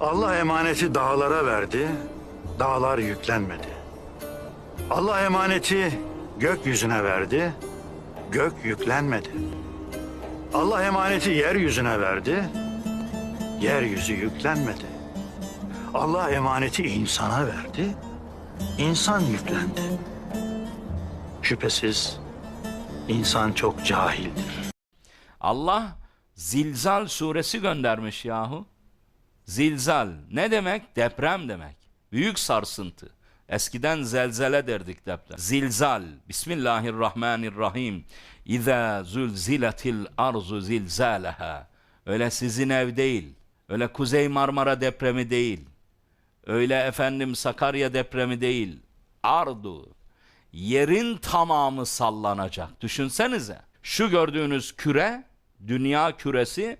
Allah emaneti dağlara verdi, dağlar yüklenmedi. Allah emaneti gökyüzüne verdi, gök yüklenmedi. Allah emaneti yeryüzüne verdi, yeryüzü yüklenmedi. Allah emaneti insana verdi, insan yüklendi. Şüphesiz insan çok cahildir. Allah Zilzal suresi göndermiş yahu. Zilzal ne demek? Deprem demek. Büyük sarsıntı. Eskiden zelzele derdik deprem. Zilzal. Bismillahirrahmanirrahim. İza zulziletil arzu zilzaleha. Öyle sizin ev değil. Öyle Kuzey Marmara depremi değil. Öyle efendim Sakarya depremi değil. Ardu. Yerin tamamı sallanacak. Düşünsenize. Şu gördüğünüz küre, dünya küresi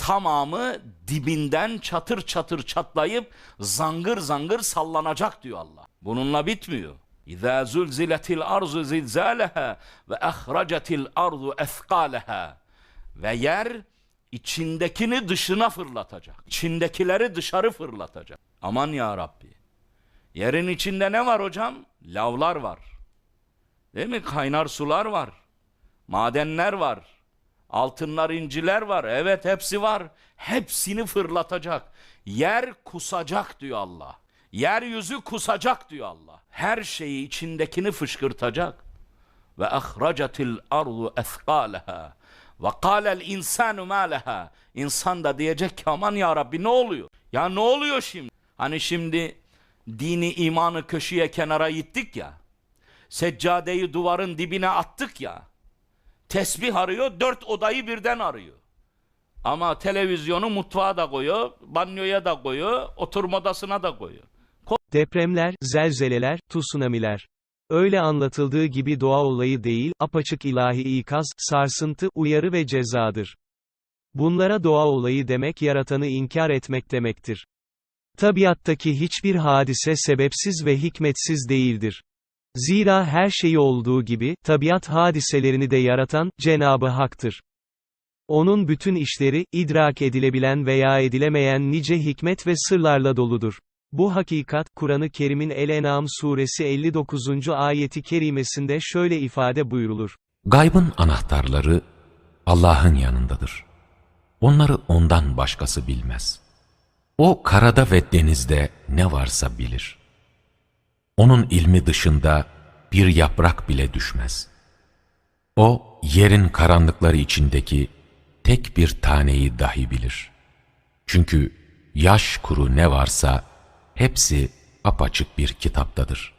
tamamı dibinden çatır çatır çatlayıp zangır zangır sallanacak diyor Allah. Bununla bitmiyor. İza zulziletil arzu zilzaleha ve ahracetil ardu ethqaleha. Ve yer içindekini dışına fırlatacak. İçindekileri dışarı fırlatacak. Aman ya Rabbi. Yerin içinde ne var hocam? Lavlar var. Değil mi? Kaynar sular var. Madenler var. Altınlar, inciler var. Evet hepsi var. Hepsini fırlatacak. Yer kusacak diyor Allah. Yeryüzü kusacak diyor Allah. Her şeyi içindekini fışkırtacak. Ve ahracatil ardu ethqalaha. Ve kâlel insanu leha. İnsan da diyecek ki aman ya Rabbi ne oluyor? Ya ne oluyor şimdi? Hani şimdi dini imanı köşeye kenara gittik ya. Seccadeyi duvarın dibine attık ya. Tesbih arıyor, dört odayı birden arıyor. Ama televizyonu mutfağa da koyuyor, banyoya da koyuyor, oturma odasına da koyuyor. Depremler, zelzeleler, tsunamiler. Öyle anlatıldığı gibi doğa olayı değil, apaçık ilahi ikaz, sarsıntı, uyarı ve cezadır. Bunlara doğa olayı demek yaratanı inkar etmek demektir. Tabiattaki hiçbir hadise sebepsiz ve hikmetsiz değildir. Zira her şeyi olduğu gibi, tabiat hadiselerini de yaratan, Cenabı Hak'tır. Onun bütün işleri, idrak edilebilen veya edilemeyen nice hikmet ve sırlarla doludur. Bu hakikat, Kur'an-ı Kerim'in El-En'am suresi 59. ayeti kerimesinde şöyle ifade buyrulur. Gaybın anahtarları Allah'ın yanındadır. Onları ondan başkası bilmez. O karada ve denizde ne varsa bilir. Onun ilmi dışında bir yaprak bile düşmez. O yerin karanlıkları içindeki tek bir taneyi dahi bilir. Çünkü yaş kuru ne varsa hepsi apaçık bir kitaptadır.''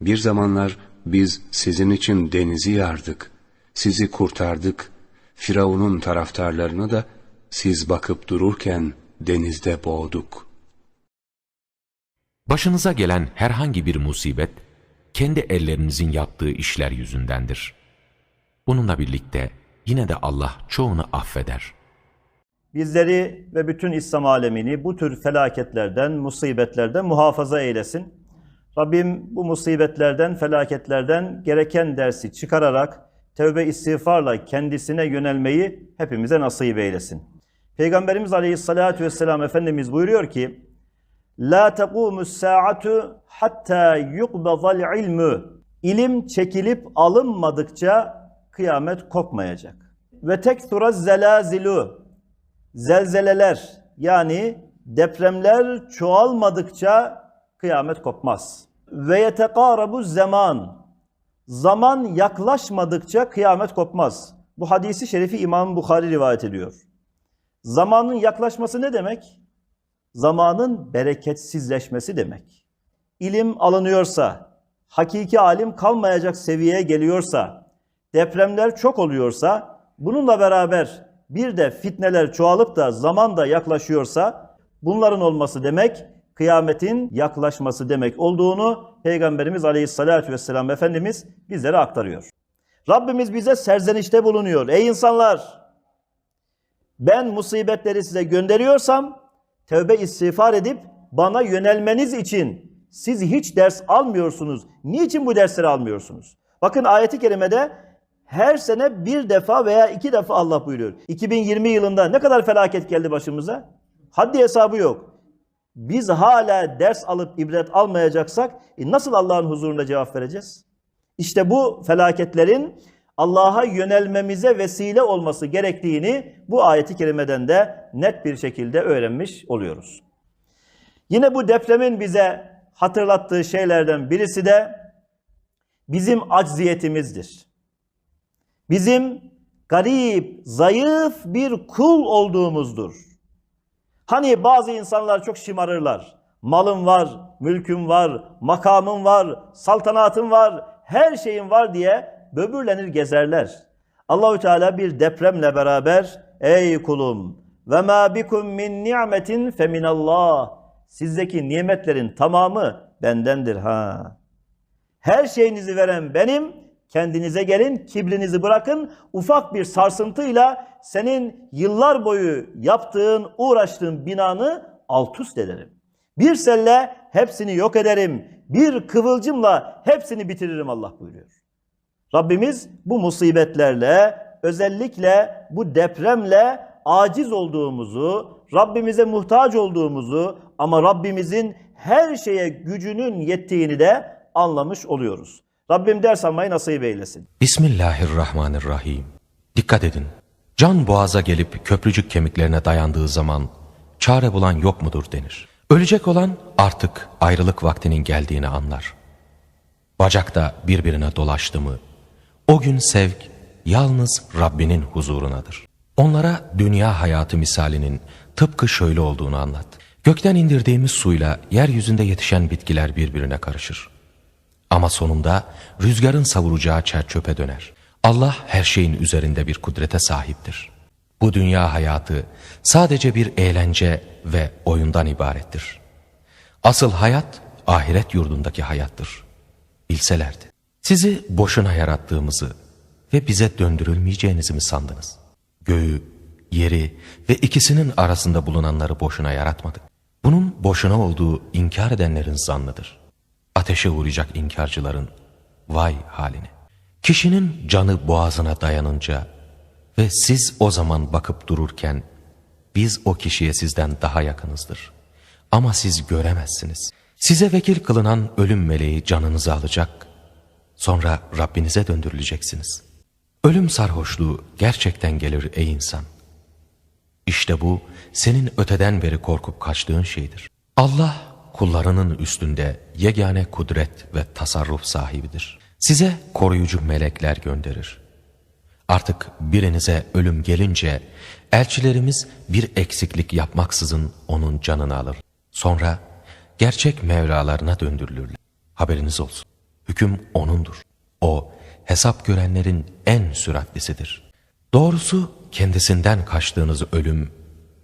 Bir zamanlar biz sizin için denizi yardık, sizi kurtardık, Firavun'un taraftarlarını da siz bakıp dururken denizde boğduk. Başınıza gelen herhangi bir musibet, kendi ellerinizin yaptığı işler yüzündendir. Bununla birlikte yine de Allah çoğunu affeder. Bizleri ve bütün İslam alemini bu tür felaketlerden, musibetlerden muhafaza eylesin. Rabbim bu musibetlerden, felaketlerden gereken dersi çıkararak tevbe istiğfarla kendisine yönelmeyi hepimize nasip eylesin. Peygamberimiz Aleyhisselatü Vesselam Efendimiz buyuruyor ki La tequmus saatu hatta yuqbadal ilmu. İlim çekilip alınmadıkça kıyamet kopmayacak. Ve tektura zelazilu. Zelzeleler yani depremler çoğalmadıkça kıyamet kopmaz. Ve yetekarabu zaman. Zaman yaklaşmadıkça kıyamet kopmaz. Bu hadisi şerifi İmam Bukhari rivayet ediyor. Zamanın yaklaşması ne demek? Zamanın bereketsizleşmesi demek. İlim alınıyorsa, hakiki alim kalmayacak seviyeye geliyorsa, depremler çok oluyorsa, bununla beraber bir de fitneler çoğalıp da zaman da yaklaşıyorsa, bunların olması demek, kıyametin yaklaşması demek olduğunu Peygamberimiz Aleyhisselatü Vesselam Efendimiz bizlere aktarıyor. Rabbimiz bize serzenişte bulunuyor. Ey insanlar! Ben musibetleri size gönderiyorsam, tövbe istiğfar edip bana yönelmeniz için siz hiç ders almıyorsunuz. Niçin bu dersleri almıyorsunuz? Bakın ayeti kerimede her sene bir defa veya iki defa Allah buyuruyor. 2020 yılında ne kadar felaket geldi başımıza? Haddi hesabı yok. Biz hala ders alıp ibret almayacaksak e, nasıl Allah'ın huzurunda cevap vereceğiz? İşte bu felaketlerin Allah'a yönelmemize vesile olması gerektiğini bu ayeti kerimeden de net bir şekilde öğrenmiş oluyoruz. Yine bu depremin bize hatırlattığı şeylerden birisi de bizim acziyetimizdir. Bizim garip, zayıf bir kul olduğumuzdur. Hani bazı insanlar çok şımarırlar. Malım var, mülküm var, makamım var, saltanatım var, her şeyim var diye böbürlenir gezerler. Allahü Teala bir depremle beraber ey kulum ve ma bikum min ni'metin feminallah. Sizdeki nimetlerin tamamı bendendir ha. Her şeyinizi veren benim. Kendinize gelin, kibrinizi bırakın. Ufak bir sarsıntıyla senin yıllar boyu yaptığın, uğraştığın binanı alt üst ederim. Bir selle hepsini yok ederim. Bir kıvılcımla hepsini bitiririm Allah buyuruyor. Rabbimiz bu musibetlerle, özellikle bu depremle aciz olduğumuzu, Rabbimize muhtaç olduğumuzu ama Rabbimizin her şeye gücünün yettiğini de anlamış oluyoruz. Rabbim ders almayı nasip eylesin. Bismillahirrahmanirrahim. Dikkat edin. Can boğaza gelip köprücük kemiklerine dayandığı zaman çare bulan yok mudur denir. Ölecek olan artık ayrılık vaktinin geldiğini anlar. Bacakta birbirine dolaştı mı o gün sevk yalnız Rabbinin huzurunadır. Onlara dünya hayatı misalinin tıpkı şöyle olduğunu anlat. Gökten indirdiğimiz suyla yeryüzünde yetişen bitkiler birbirine karışır. Ama sonunda rüzgarın savuracağı çer çöpe döner. Allah her şeyin üzerinde bir kudrete sahiptir. Bu dünya hayatı sadece bir eğlence ve oyundan ibarettir. Asıl hayat ahiret yurdundaki hayattır. Bilselerdi. Sizi boşuna yarattığımızı ve bize döndürülmeyeceğinizi mi sandınız? Göğü, yeri ve ikisinin arasında bulunanları boşuna yaratmadık. Bunun boşuna olduğu inkar edenlerin zannıdır. Ateşe uğrayacak inkarcıların vay haline. Kişinin canı boğazına dayanınca ve siz o zaman bakıp dururken biz o kişiye sizden daha yakınızdır. Ama siz göremezsiniz. Size vekil kılınan ölüm meleği canınızı alacak, sonra Rabbinize döndürüleceksiniz. Ölüm sarhoşluğu gerçekten gelir ey insan. İşte bu senin öteden beri korkup kaçtığın şeydir. Allah kullarının üstünde yegane kudret ve tasarruf sahibidir. Size koruyucu melekler gönderir. Artık birinize ölüm gelince elçilerimiz bir eksiklik yapmaksızın onun canını alır. Sonra gerçek mevralarına döndürülürler. Haberiniz olsun. Hüküm O'nundur. O hesap görenlerin en süratlisidir. Doğrusu kendisinden kaçtığınız ölüm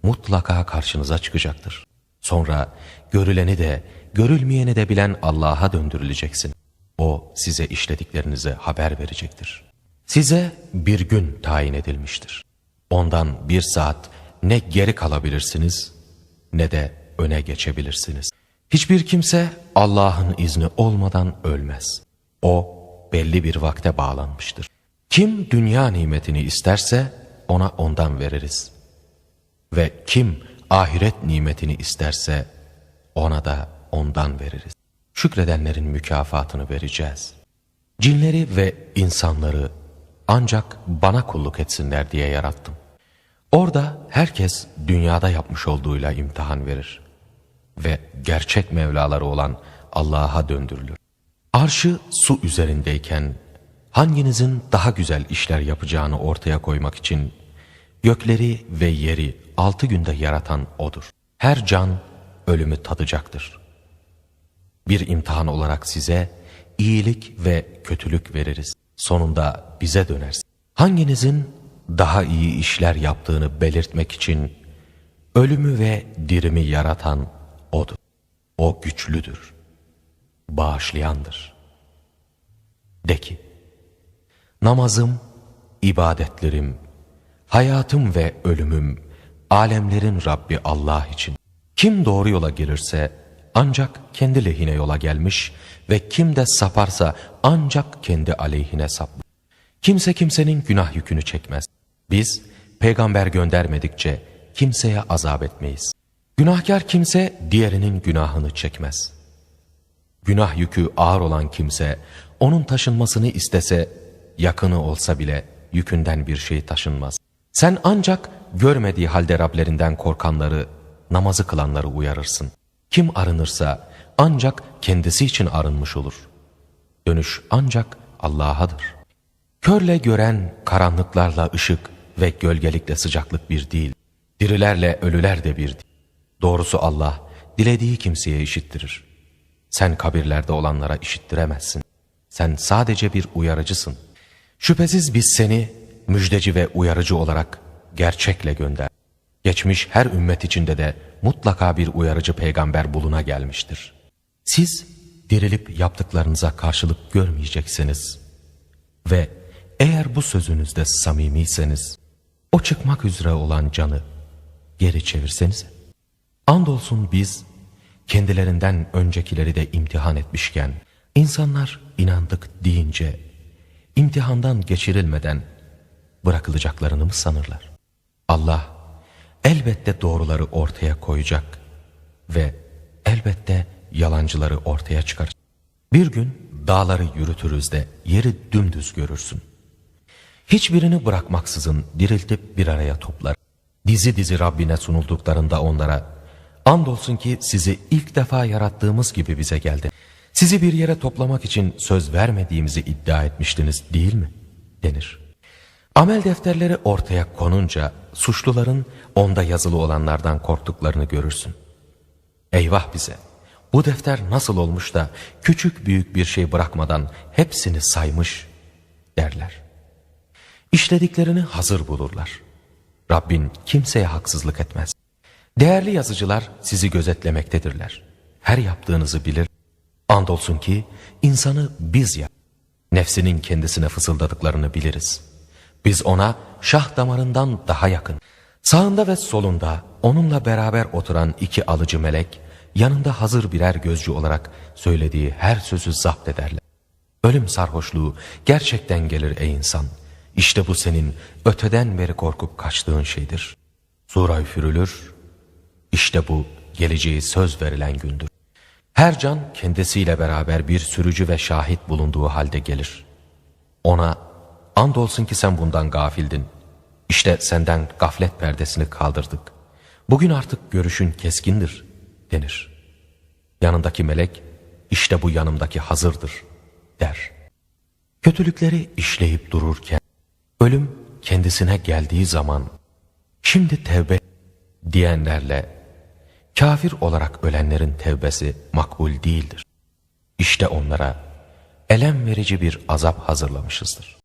mutlaka karşınıza çıkacaktır. Sonra görüleni de görülmeyeni de bilen Allah'a döndürüleceksin. O size işlediklerinize haber verecektir. Size bir gün tayin edilmiştir. Ondan bir saat ne geri kalabilirsiniz ne de öne geçebilirsiniz. Hiçbir kimse Allah'ın izni olmadan ölmez. O belli bir vakte bağlanmıştır. Kim dünya nimetini isterse ona ondan veririz. Ve kim ahiret nimetini isterse ona da ondan veririz. Şükredenlerin mükafatını vereceğiz. Cinleri ve insanları ancak bana kulluk etsinler diye yarattım. Orada herkes dünyada yapmış olduğuyla imtihan verir. Ve gerçek Mevlaları olan Allah'a döndürülür. Arşı su üzerindeyken hanginizin daha güzel işler yapacağını ortaya koymak için gökleri ve yeri altı günde yaratan O'dur. Her can ölümü tadacaktır. Bir imtihan olarak size iyilik ve kötülük veririz. Sonunda bize dönersin. Hanginizin daha iyi işler yaptığını belirtmek için ölümü ve dirimi yaratan. O güçlüdür. Bağışlayandır. De ki, namazım, ibadetlerim, hayatım ve ölümüm, alemlerin Rabbi Allah için. Kim doğru yola gelirse ancak kendi lehine yola gelmiş ve kim de saparsa ancak kendi aleyhine saplı. Kimse kimsenin günah yükünü çekmez. Biz peygamber göndermedikçe kimseye azap etmeyiz. Günahkar kimse diğerinin günahını çekmez. Günah yükü ağır olan kimse onun taşınmasını istese yakını olsa bile yükünden bir şey taşınmaz. Sen ancak görmediği halde Rablerinden korkanları, namazı kılanları uyarırsın. Kim arınırsa ancak kendisi için arınmış olur. Dönüş ancak Allah'adır. Körle gören karanlıklarla ışık ve gölgelikle sıcaklık bir değil. Dirilerle ölüler de bir değil. Doğrusu Allah dilediği kimseye işittirir. Sen kabirlerde olanlara işittiremezsin. Sen sadece bir uyarıcısın. Şüphesiz biz seni müjdeci ve uyarıcı olarak gerçekle gönder. Geçmiş her ümmet içinde de mutlaka bir uyarıcı peygamber buluna gelmiştir. Siz dirilip yaptıklarınıza karşılık görmeyeceksiniz. Ve eğer bu sözünüzde samimiyseniz, o çıkmak üzere olan canı geri çevirsenize. Andolsun biz kendilerinden öncekileri de imtihan etmişken, insanlar inandık deyince, imtihandan geçirilmeden bırakılacaklarını mı sanırlar? Allah elbette doğruları ortaya koyacak ve elbette yalancıları ortaya çıkaracak. Bir gün dağları yürütürüz de yeri dümdüz görürsün. Hiçbirini bırakmaksızın diriltip bir araya toplar. Dizi dizi Rabbine sunulduklarında onlara, andolsun ki sizi ilk defa yarattığımız gibi bize geldi. Sizi bir yere toplamak için söz vermediğimizi iddia etmiştiniz değil mi? denir. Amel defterleri ortaya konunca suçluların onda yazılı olanlardan korktuklarını görürsün. Eyvah bize! Bu defter nasıl olmuş da küçük büyük bir şey bırakmadan hepsini saymış derler. İşlediklerini hazır bulurlar. Rabbin kimseye haksızlık etmez. Değerli yazıcılar sizi gözetlemektedirler. Her yaptığınızı bilir. Andolsun ki insanı biz yap. Nefsinin kendisine fısıldadıklarını biliriz. Biz ona şah damarından daha yakın. Sağında ve solunda onunla beraber oturan iki alıcı melek, yanında hazır birer gözcü olarak söylediği her sözü zapt ederler. Ölüm sarhoşluğu gerçekten gelir ey insan. İşte bu senin öteden beri korkup kaçtığın şeydir. Sura üfürülür. İşte bu geleceği söz verilen gündür. Her can kendisiyle beraber bir sürücü ve şahit bulunduğu halde gelir. Ona andolsun ki sen bundan gafildin. İşte senden gaflet perdesini kaldırdık. Bugün artık görüşün keskindir denir. Yanındaki melek işte bu yanımdaki hazırdır der. Kötülükleri işleyip dururken ölüm kendisine geldiği zaman şimdi tevbe diyenlerle kafir olarak ölenlerin tevbesi makbul değildir. İşte onlara elem verici bir azap hazırlamışızdır.